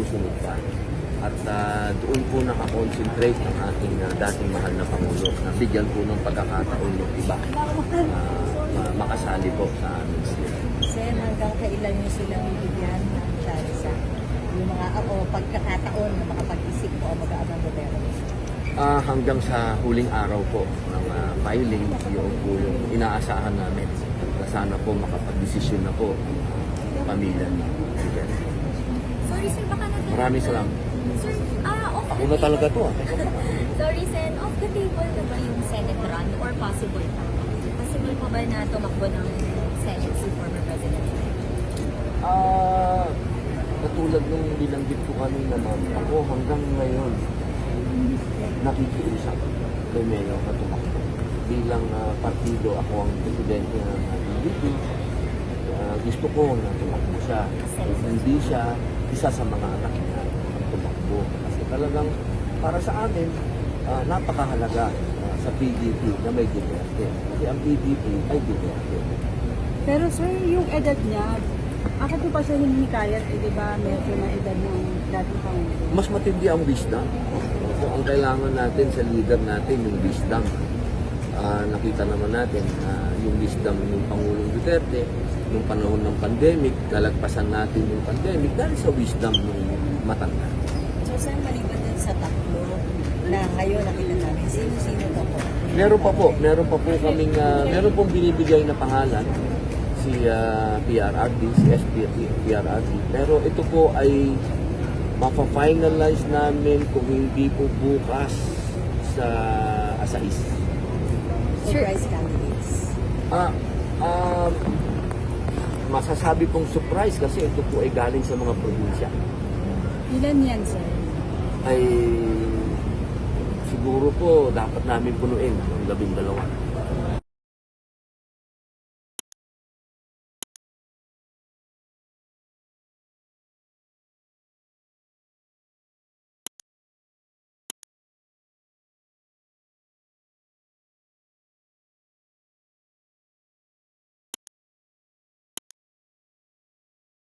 susunod pa. At ah, doon po nakakonsentrate ang ating ah, dating mahal na Pangulo na bigyan po ng pagkakataon ng iba ma- makasali po sa amin sila. Sen, hanggang kailan niyo silang bibigyan ng chance yung mga ako pagkakataon na makapag-isip po o mag-aabang gobyerno? Ah, hanggang sa huling araw po ng ah, filing, yung po yung inaasahan namin na sana po makapag-desisyon na po ang pamilya ni. Sorry sir, baka na Maraming salamat. Sir, ah, off Ako na table- talaga to ah. Sorry Sen, off the table na ba yung Senate run or possible pa? Possible pa ba na tumakbo ng Senate si former President? Ah, katulad nung binanggit ko kanina ma'am, ako hanggang ngayon nakikiusap kay Mayor na tumakbo. Bilang ah, partido, ako ang presidente ng uh, PDP. Ah, gusto ko na tumakbo siya. Kung hindi siya, isa sa mga anak niya ang tumakbo. Kasi talagang para sa amin, ah, napakahalaga ah, sa PDP na may Duterte. Kasi ang PDP ay Duterte. Pero sir, yung edad niya, ako po pa siya hinihikayat, eh, di ba, medyo na edad ng dating Pangulo. mas matindi ang wisdom. So, ang kailangan natin sa leader natin, yung wisdom. Ah, nakita naman natin na yung wisdom ng Pangulong Duterte, nung panahon ng pandemic, lalagpasan natin yung pandemic dahil sa wisdom ng matanda. So, saan maliban din sa tatlo na ngayon nakita namin, sino-sino ka po? Meron pa po, meron pa po kaming, ah, meron pong binibigay na pangalan si ah, PRRD, si SP PRRD. Pero ito po ay mapa-finalize namin kung hindi po bukas sa Asais. Surprise candidates. Ah, ah, masasabi pong surprise kasi ito po ay galing sa mga probinsya. Ilan yan, sir? Ay siguro po dapat namin punuin ang labing dalawa.